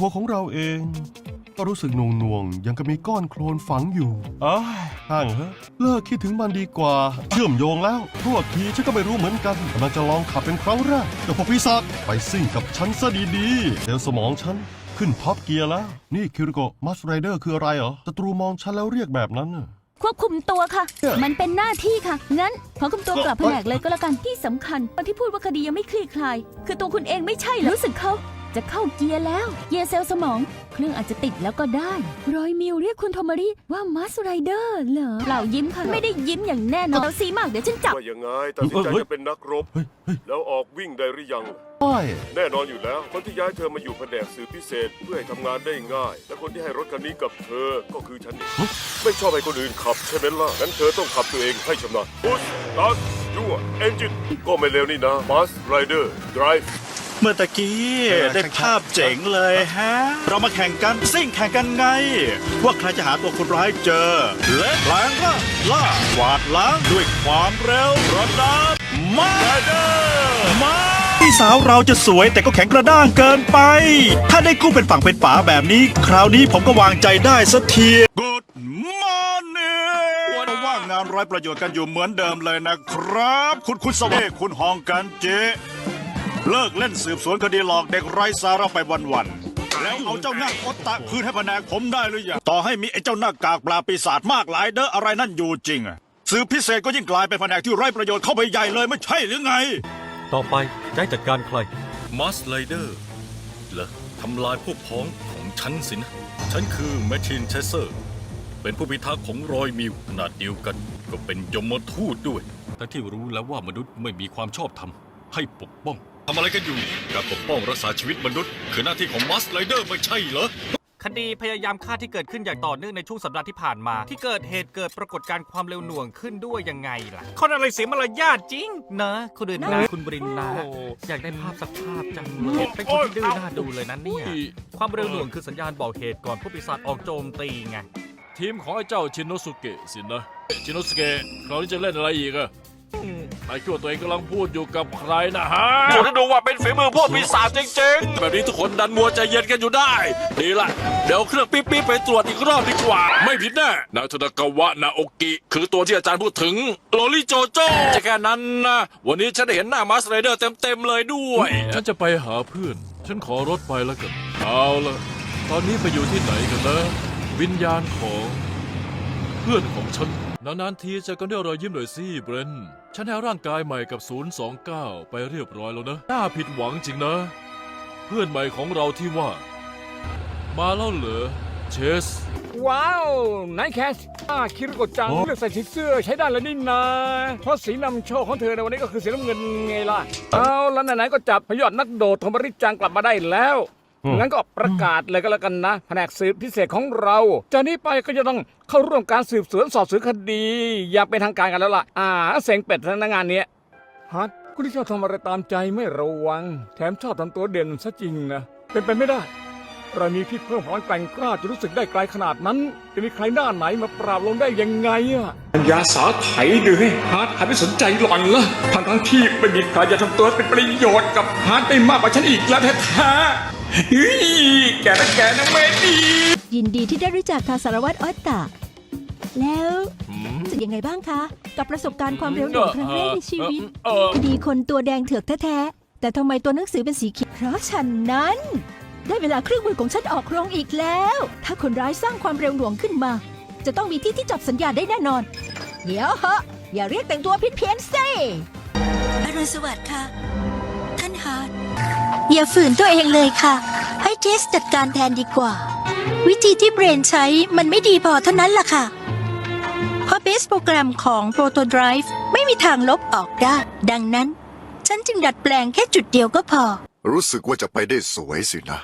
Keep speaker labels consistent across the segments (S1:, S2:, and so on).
S1: หัวของเราเอง ก็รู้สึกหน่วงๆยังกับมีก้อนโคลนฝังอยู่อ้ายห่างเหอะเลิกคิดถึงมันดีกว่า เชื่อมโยงแล้วโทษทีฉันก็ไม่รู้เหมือนกันกำลังจะลองขับเป็นครั้งแรกแต่พวกปีศาจไปซิ่งกับฉันซะดีๆเซลล์สมองฉันขึ้นท็อปเกียร์แล้ว นี่คิริโกะมัสไรเดอร์คืออะไรเหรอศัตรูมองฉันแล้วเรียกแบบนั้นน่ะ
S2: ควบคุมตัวค่ะ
S1: เนี่ย
S2: มันเป็นหน้าที่ค่ะ งั้น ขอคุมตัวกลับ
S1: เอ้
S2: แผ
S1: ย
S2: นกเลยก็แล้วกันที่สำคัญตอนที่พูดว่าคดียังไม่คลี่คลาย คือตัวคุณเองไม่ใช่เหรอรู้สึกเขา จะเข้าเกียร์แล้ว เกียร์เซลล์สมอง เครื่องอาจจะติดแล้วก็ได้ รอยมิวเรียกคุณโทมาริว่ามัสไรเดอร์เหรอเปล่ายิ้มค่ะ ไม่ได้ยิ้มอย่างแน่นอนเอาซีมากเดี๋ยวฉันจับ
S3: ว่ายังไงตัดสินใจ
S1: เฮ้ย
S3: จะเป็นนักรบ
S1: เฮ้ยเฮ้ย
S3: แล้วออกวิ่งได้หรือยังล่ะ
S1: ใช่
S3: แน่นอนอยู่แล้ว คนที่ย้ายเธอมาอยู่แผนกสืบพิเศษเพื่อให้ทำงานได้ง่าย และคนที่ให้รถคันนี้กับเธอก็คือฉันเองไม่ชอบให้คนอื่นขับใช่ไหมล่ะงั้นเธอต้องขับตัวเองให้ชำนาญพุชตัสยั่วเอนจินก็ไม่เร็วนี่นะบัสไรเดอร์ไดรฟ์
S4: เมื่อตะกี้ได้ภาพเจ๋งเลยฮะ เรามาแข่งกันซิ่งแข่งกันไง ว่าใครจะหาตัวคนร้ายเจอ และแปลงร่างล่ากวาดล้างด้วยความเร็วระดับมามาพี่สาวเราจะสวยแต่ก็แข็งกระด้างเกินไป ถ้าได้กู้เป็นฝั่งเป็นฝาแบบนี้ คราวนี้ผมก็วางใจได้สักที Good morning วันว่างงานไร้ประโยชน์กันอยู่เหมือนเดิมเลยนะครับ คุณคุณสเวกคุณฮองกันเจ เลิกเล่นสืบสวนคดีหลอกเด็กไร้สาระไปวันๆ แล้วเอาเจ้าหน้าโอตตะคืนให้แผนกผมได้หรือยัง ต่อให้มีไอ้เจ้าหน้ากากปลาปีศาจมากหลายเด้ออะไรนั่นอยู่จริงอะสืบพิเศษก็ยิ่งกลายเป็นแผนกที่ไร้ประโยชน์เข้าไปใหญ่เลยไม่ใช่หรือไง
S5: ต่อไปจะให้จัดการใครมัสไลเดอร์เหรอทำลายพวกพ้องของฉันสินะ ฉันคือแมชชีนเชสเซอร์ เป็นผู้พิทักษ์ของรอยมิวขนาดเดียวกัน ก็เป็นยมทูตด้วย ทั้งที่รู้แล้วว่ามนุษย์ไม่มีความชอบธรรมให้ปกป้อง ทำอะไรกันอยู่ การปกป้องรักษาชีวิตมนุษย์ คือหน้าที่ของมัสไลเดอร์ไม่ใช่เหรอ
S6: คดีพยายามฆ่าที่เกิดขึ้นอย่างต่อเนื่องในช่วงสัปดาห์ที่ผ่านมา ที่เกิดเหตุเกิดปรากฏการณ์ความเร็วหน่วงขึ้นด้วยยังไงล่ะ คนอะไรเสียมารยาทจริง นะคุณอื่นนะคุณบรินนะอยากได้ภาพสักภาพจังเลยเป็นคนที่ดื้อหน้าดูเลยนะเนี่ยความเร็วหน่วงคือสัญญาณบอกเหตุก่อนผู้ปีศาจออกโจมตีไง
S7: ทีมของไอ้เจ้าชินโนสุเกะสินะชินโนสุเกะคราวนี้จะเล่นอะไรอีกอะ นายคิดว่าตัวเองกำลังพูดอยู่กับใครนะฮะ
S8: ผมจะดูว่าเป็นฝีมือพวกปีศาจจริง
S7: แบบนี้ทุกคนดันมัวใจเย็นกันอยู่ได้ ดีละ เดี๋ยวเครื่องปิ๊บปิ๊บไปตรวจอีกรอบดีกว่า ไม่ผิดแน่ นาโทนากาวะนาโอกิ คือตัวที่อาจารย์พูดถึงโลลิโจโจ้จะแค่นั้นนะ วันนี้ฉันได้เห็นหน้ามาสไรเดอร์เต็มๆเลยด้วย ฉันจะไปหาเพื่อน ฉันขอรถไปแล้วกัน เอาละตอนนี้ไปอยู่ที่ไหนกันนะวิญญาณของเพื่อนของฉัน นานๆทีเจะกันด้วยรอยยิ้มหน่อยสิเบรนฉันให้ร่างกายใหม่กับ 029 ไปเรียบร้อยแล้วนะ น่าผิดหวังจริงนะ เพื่อนใหม่ของเราที่ว่า มาแล้วเหรอเชส
S9: ว้าวไนท์แคชอ่าคิริโกะจังเลือกใส่สีเสื้อใช้ได้แล้วนี่นาเพราะสีนำโชคของเธอในวันนี้ก็คือสีน้ำเงินไงล่ะ เอาแล้วไหนๆก็จับพยอดนักโดดโทมาริจังกลับมาได้แล้ว งั้นก็ประกาศเลยก็แล้วกันนะ แผนกสืบพิเศษของเรา จากนี้ไปก็จะต้องเข้าร่วมการสืบสวนสอบสวนคดี อย่างเป็นทางการกันแล้วล่ะ อ่า เสียงเป็ดทั้งงานเนี้ยฮัทคุณที่ชอบทำอะไรตามใจไม่ระวัง แถมชอบทำตัวเด่นซะจริงนะ เป็นไปไม่ได้ เรามีพี่เพิ่มพลังแกร่งกล้าจะรู้สึกได้ไกลขนาดนั้น จะมีใครหน้าไหนมาปราบลงได้ยังไงอะ
S10: ปัญญาสาไถดือให้ฮาร์ดหันไม่สนใจหล่อนละทั้งทั้งๆที่ไม่มีใครจะทำตัวเป็นประโยชน์กับฮาร์ดได้มากกว่าฉันอีกแล้วแท้ๆ เฮ้ยแกนะแกนะไม่ดี
S2: ยินดีที่ได้รู้จักค่ะสารวัตรออตตาแล้วรู้สึกยังไงบ้างคะ กับประสบการณ์ความเร็วหน่วงครั้งแรกในชีวิต
S7: เออ
S2: คดีคนตัวแดงเถือกแท้ๆแต่ทำไมตัวหนังสือเป็นสีเขียวเพราะฉะนั้น ได้เวลาเครื่องมือของฉันออกโรงอีกแล้ว ถ้าคนร้ายสร้างความเร็วหน่วงขึ้นมา จะต้องมีที่ที่จับสัญญาณได้แน่นอน เดี๋ยวเหอะอย่าเรียกแต่งตัวเพี้ยนๆสิ
S11: อรุณสวัสดิ์ค่ะ ท่านฮาร์ด อย่าฝืนตัวเองเลยค่ะ ให้เจสจัดการแทนดีกว่า วิธีที่เบรนใช้มันไม่ดีพอเท่านั้นล่ะค่ะ เพราะเบสโปรแกรมของ Proto Drive ไม่มีทางลบออกได้ ดังนั้น ฉันจึงดัดแปลงแค่จุดเดียวก็พอ
S3: รู้สึกว่าจะไปได้สวยสินะ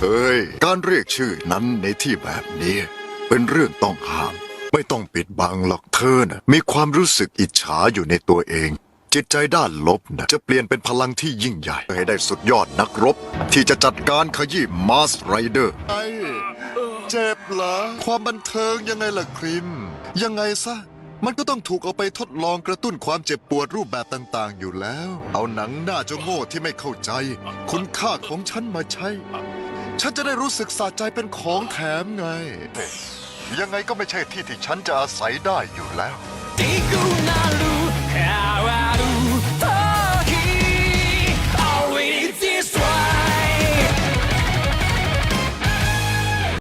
S3: เฮ้ย การเรียกชื่อนั้นในที่แบบนี้ เป็นเรื่องต้องห้าม ไม่ต้องปิดบังหรอกเธอนะมีความรู้สึกอิจฉาอยู่ในตัวเอง จิตใจด้านลบนะจะเปลี่ยนเป็นพลังที่ยิ่งใหญ่ ให้ได้สุดยอดนักรบ ที่จะจัดการขยี้มาสไรเดอร์เจ็บเหรอ ความบันเทิงยังไงล่ะคริม ยังไงซะ มันก็ต้องถูกเอาไปทดลองกระตุ้นความเจ็บปวดรูปแบบต่างๆ อยู่แล้ว เอาหนังหน้าเจ้าโง่ที่ไม่เข้าใจ คุณค่าของฉันมาใช้ ฉันจะได้รู้สึกสะใจเป็นของแถมไง ยังไงก็ไม่ใช่ที่ที่ฉันจะอาศัยได้อยู่แล้ว
S12: ที่กูน่ารู้แค่